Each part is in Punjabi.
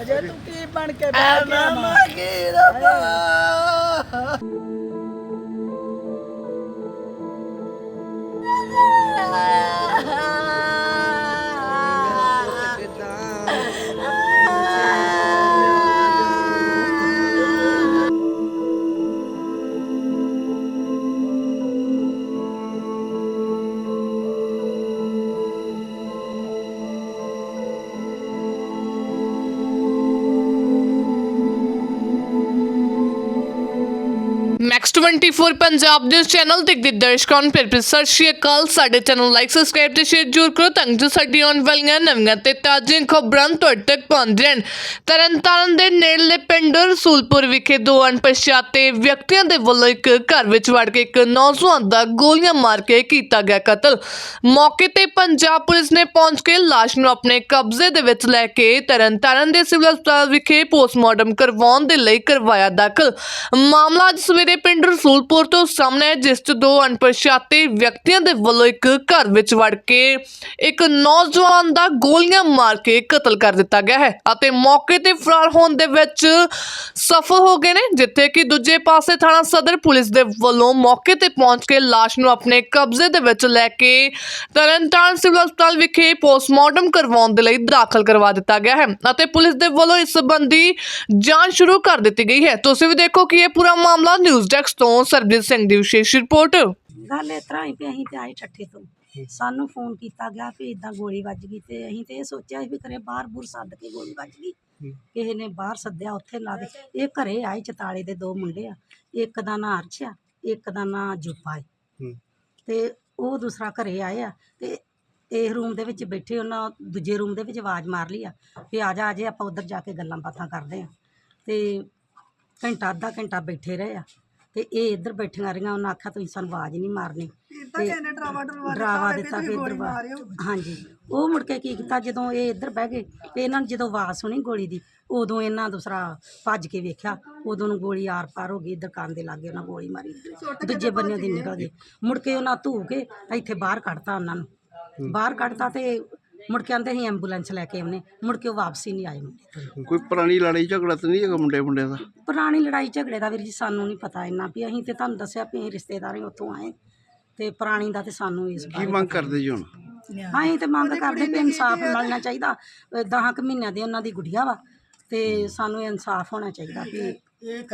ਅਜੇ ਤੂੰ ਕੀ ਬਣ ਕੇ ਬੈਠ ਗਿਆ ਮਾਂ ਕੀ ਰੱਬਾ 24 ਪੰਜਾਬ ਨਿਊਜ਼ ਚੈਨਲ ਦੇ ਦਰਸ਼ਕਾਂ ਨੂੰ ਫਿਰ ਫਿਰ ਸਤਿ ਸ਼੍ਰੀ ਅਕਾਲ। ਸਾਡੇ ਚੈਨਲ ਲਾਈਕ ਸਬਸਕ੍ਰਾਈਬ ਤੇ ਸ਼ੇਅਰ ਜ਼ਰੂਰ ਕਰੋ ਤਾਂ ਜੋ ਸਾਡੀ ਆਉਣ ਵਾਲੀਆਂ ਨਵੀਆਂ ਤੇ ਤਾਜ਼ੀਆਂ ਖਬਰਾਂ ਤੁਹਾਡੇ ਤੱਕ ਪਹੁੰਚ ਰਹਿਣ ਤਰਨਤਾਰਨ ਦੇ ਨੇੜਲੇ ਪਿੰਡ ਰਸੂਲਪੁਰ ਵਿਖੇ ਦੋ ਅਣਪਛਾਤੇ ਵਿਅਕਤੀਆਂ ਦੇ ਵੱਲੋਂ ਇੱਕ ਘਰ ਵਿੱਚ ਵੜ ਕੇ ਇੱਕ ਨੌਜਵਾਨ ਦਾ ਗੋਲੀਆਂ ਮਾਰ ਕੇ ਕੀਤਾ ਗਿਆ ਕਤਲ। ਮੌਕੇ ਤੇ ਪੰਜਾਬ ਪੁਲਿਸ ਨੇ ਪਹੁੰਚ ਕੇ ਲਾਸ਼ ਨੂੰ ਆਪਣੇ ਕਬਜ਼ੇ ਦੇ ਵਿੱਚ ਲੈ ਕੇ ਤਰਨਤਾਰਨ ਦੇ ਸਿਵਲ ਹਸਪਤਾਲ ਵਿਖੇ ਪੋਸਟਮਾਰਟਮ ਕਰਵਾਉਣ ਦੇ ਲਈ ਕਰਵਾਇਆ ਦਾਖਲ। ਮਾਮਲਾ ਅੱਜ ਸਵੇਰੇ ਪਿੰਡ ਰਸੂਲਪੁਰ ਤੋਂ ਸਾਹਮਣੇ ਆਇਆ, ਜਿਸ 'ਚ ਦੋ ਅਣਪਛਾਤੇ ਵਿਅਕਤੀਆਂ ਦੇ ਵੱਲੋਂ ਇੱਕ ਘਰ ਵਿੱਚ ਵੜ ਕੇ ਇੱਕ ਨੌਜਵਾਨ ਦਾ ਗੋਲੀਆਂ ਮਾਰ ਕੇ ਕਤਲ ਕਰ ਦਿੱਤਾ ਗਿਆ ਹੈ ਅਤੇ ਮੌਕੇ ਤੇ ਫਰਾਰ ਹੋਣ ਦੇ ਵਿੱਚ ਸਫਲ ਹੋ ਗਏ ਨੇ, ਜਿੱਥੇ ਕਿ ਦੂਜੇ ਪਾਸੇ ਥਾਣਾ ਸਦਰ ਪੁਲਿਸ ਦੇ ਵੱਲੋਂ ਮੌਕੇ ਤੇ ਪਹੁੰਚ ਕੇ ਲਾਸ਼ ਨੂੰ ਆਪਣੇ ਕਬਜ਼ੇ ਦੇ ਵਿੱਚ ਲੈ ਕੇ ਤਰਨਤਾਰਨ ਸਿਵਲ ਹਸਪਤਾਲ ਵਿਖੇ ਪੋਸਟਮਾਰਟਮ ਕਰਵਾਉਣ ਦੇ ਲਈ ਦਾਖਲ ਕਰਵਾ ਦਿੱਤਾ ਗਿਆ ਹੈ ਅਤੇ ਪੁਲਿਸ ਦੇ ਵੱਲੋਂ ਇਸ ਸੰਬੰਧੀ ਜਾਂਚ ਸ਼ੁਰੂ ਕਰ ਦਿੱਤੀ ਗਈ ਹੈ। ਤੁਸੀਂ ਵੀ ਦੇਖੋ ਕਿ ਇਹ ਪੂਰਾ ਮਾਮਲਾ ਨਿਊਜ਼ ਡੈਸਕ ਤੋਂ ਸਰਬਜੀਤ ਸਿੰਘ ਦੀ ਵਿਸ਼ੇਸ਼ ਰਿਪੋਰਟ। ਗੱਲ ਇਸ ਤਰ੍ਹਾਂ ਹੀ ਵੀ ਅਸੀਂ ਤੇ ਆਏ ਠੱਠੇ ਤੋਂ। ਸਾਨੂੰ ਫੋਨ ਕੀਤਾ ਗਿਆ ਵੀ ਇਦਾਂ ਗੋਲੀ ਵੱਜ ਗਈ ਤੇ ਅਸੀਂ ਤੇ ਇਹ ਸੋਚਿਆ ਵੀ ਘਰੇ ਬਾਹਰ ਬੁਰ ਸੱਦ ਕੇ ਗੋਲੀ ਵੱਜ ਗਈ। ਕਿਸੇ ਨੇ ਬਾਹਰ ਸੱਦਿਆ ਉੱਥੇ ਲਾ ਦੇ ਇਹ ਘਰੇ ਆਏ ਚਤਾਲੇ ਦੇ ਦੋ ਮੁੰਡੇ ਆ। ਇੱਕ ਦਾ ਨਾਂ ਅਰਸ਼ ਆ ਇੱਕ ਦਾ ਨਾਂ ਜੁਪਾ ਹੈ। ਤੇ ਉਹ ਦੂਸਰਾ ਘਰੇ ਆਏ ਆ ਤੇ ਇਹ ਰੂਮ ਦੇ ਵਿੱਚ ਬੈਠੇ ਉਹਨਾਂ ਦੂਜੇ ਰੂਮ ਦੇ ਵਿੱਚ ਆਵਾਜ਼ ਮਾਰ ਲਈ ਆ ਵੀ ਆ ਜਾ ਆ ਜੇ ਆਪਾਂ ਉੱਧਰ ਜਾ ਕੇ ਗੱਲਾਂ ਬਾਤਾਂ ਕਰਦੇ ਆ। ਤੇ ਘੰਟਾ ਅੱਧਾ ਘੰਟਾ ਬੈਠੇ ਰਹੇ ਆ। ਤੇ ਇਹ ਇੱਧਰ ਬੈਠੀਆਂ ਰਹੀਆਂ ਉਹਨਾਂ ਆਖਿਆ ਤੁਸੀਂ ਸਾਨੂੰ ਆਵਾਜ਼ ਨਹੀਂ ਮਾਰਨੀ। ਤੇ ਡਰਾਵਾ ਦਿੱਤਾ ਵੀ ਇੱਧਰ ਵਾ ਹਾਂਜੀ। ਉਹ ਮੁੜ ਕੇ ਕੀ ਕੀਤਾ ਜਦੋਂ ਇਹ ਇੱਧਰ ਬਹਿ ਗਏ ਤੇ ਇਹਨਾਂ ਨੇ ਜਦੋਂ ਆਵਾਜ਼ ਸੁਣੀ ਗੋਲੀ ਦੀ ਉਦੋਂ ਇਹਨਾਂ ਦੂਸਰਾ ਭੱਜ ਕੇ ਵੇਖਿਆ ਉਦੋਂ ਨੂੰ ਗੋਲੀ ਆਰ ਪਾਰ ਹੋ ਗਈ ਦੁਕਾਨ ਦੇ ਲਾਗੇ ਉਹਨਾਂ ਗੋਲੀ ਮਾਰੀ। ਦੂਜੇ ਬੰਨੇ ਦੀ ਨਿਕਲ ਗਈ ਮੁੜ ਕੇ ਉਹਨਾਂ ਧੂ ਕੇ ਇੱਥੇ ਬਾਹਰ ਕੱਢਤਾ ਉਹਨਾਂ ਨੂੰ। ਬਾਹਰ ਕੱਢਤਾ ਤੇ ਮੁੜ ਕੇ ਆਂਦੇ ਅਸੀਂ ਐਂਬੂਲੈਂਸ ਲੈ ਕੇ ਆਉਨੇ ਮੁੜ ਕੇ ਉਹ ਵਾਪਸੀ ਨਹੀਂ ਆਏ ਮੁੰਡੇ। ਕੋਈ ਪੁਰਾਣੀ ਲੜਾਈ ਝਗੜਾ ਤਾਂ ਨਹੀਂ ਹੈਗਾ ਮੁੰਡੇ ਮੁੰਡੇ ਦਾ? ਪੁਰਾਣੀ ਲੜਾਈ ਝਗੜੇ ਦਾ ਵੀਰ ਜੀ ਸਾਨੂੰ ਨਹੀਂ ਪਤਾ ਇੰਨਾ ਵੀ। ਅਸੀਂ ਤੇ ਤੁਹਾਨੂੰ ਦੱਸਿਆ ਵੀ ਅਸੀਂ ਰਿਸ਼ਤੇਦਾਰ ਹੀ ਉੱਥੋਂ ਆਏ। ਤੇ ਪੁਰਾਣੀ ਦਾ ਤੇ ਸਾਨੂੰ ਇਸ ਕੀ ਬਾਰੇ ਮੰਗ ਕਰਦੇ ਜੀ ਹੁਣ? ਹਾਂ ਅਸੀਂ ਤੇ ਮੰਗ ਕਰਦੇ ਵੀ ਇਨਸਾਫ ਮਿਲਣਾ ਚਾਹੀਦਾ। 10 ਕੁ ਮਹੀਨਿਆਂ ਦੀ ਉਹਨਾਂ ਦੀ ਗੁੜੀਆ ਵਾ। ਤੇ ਸਾਨੂੰ ਇਨਸਾਫ ਹੋਣਾ ਚਾਹੀਦਾ ਵੀ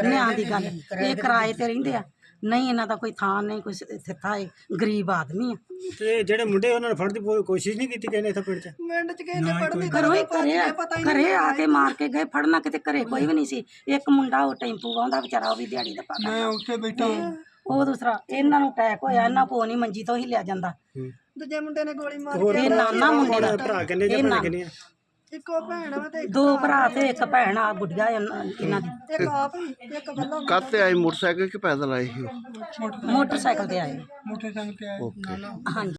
ਨਿਆਂ ਦੀ ਗੱਲ। ਇਹ ਕਿਰਾਏ ਤੇ ਰਹਿੰਦੇ ਆ। ਨਹੀਂ ਇਹਨਾਂ ਦਾ ਕੋਈ ਥਾਂ ਨਹੀਂ ਕੋਈ ਥਿੱਤਾ ਹੈ ਗਰੀਬ ਆਦਮੀ ਆ। ਤੇ ਜਿਹੜੇ ਮੁੰਡੇ ਉਹਨਾਂ ਨੇ ਫੜਨ ਦੀ ਪੂਰੀ ਕੋਸ਼ਿਸ਼ ਨਹੀਂ ਕੀਤੀ ਕਹਿੰਦੇ ਇੱਥੇ ਪਿੰਡ 'ਚ? ਮਿੰਟ ਚ ਕਿਸੇ ਨੇ ਪੜ੍ਹਦੀ ਘਰੋਂ ਹੀ ਘਰੇ ਘਰੇ ਆ ਕੇ ਮਾਰ ਕੇ ਗਏ ਫੜਨਾ ਕਿਤੇ ਘਰੇ ਕੋਈ ਵੀ ਨਹੀਂ ਸੀ। ਇੱਕ ਮੁੰਡਾ ਉਹ ਟੈਂਪੂ ਆਉਂਦਾ ਵਿਚਾਰਾ ਉਹ ਵੀ ਦਿਹਾੜੀ ਦਾ ਪਾ ਮੈਂ ਉੱਥੇ ਬੈਠਾ ਉਹ ਦੂਸਰਾ ਇਹਨਾਂ ਨੂੰ ਅਟੈਕ ਹੋਇਆ ਇਹਨਾਂ ਕੋ ਨਹੀਂ ਮੰਜੀ ਤੋਂ ਹੀ ਲਿਆ ਜਾਂਦਾ। ਦੂਜੇ ਮੁੰਡੇ ਨੇ ਗੋਲੀ ਮਾਰ ਹੋਰ ਇਹ ਨਾਨਾ ਮੁੰਡੇ ਦਾ ਭਰਾ ਕਿੰਨੇ ਜਾਂ ਭੈਣ ਕਿੰਨੇ ਆ ਇੱਕੋ ਭੈਣ ਵਾ ਤੇ ਦੋ ਭਰਾ ਤੇ ਇੱਕ ਭੈਣ ਆ ਗੁੱਡੀਆ ਇਹਨਾਂ ਇਹਨਾਂ ਦੀ। ਇੱਕ ਆਪ ਹੀ ਇੱਕ ਵੱਲੋਂ ਕੱਦ ਤੇ ਆਏ? ਮੋਟਰਸਾਈਕਲ ਕਿ ਪੈਦਲ ਆਏ ਸੀ ਮੋਟਰਸਾਈਕਲ ਤੇ ਆਏ। ਓਕੇ। ਹਾਂਜੀ।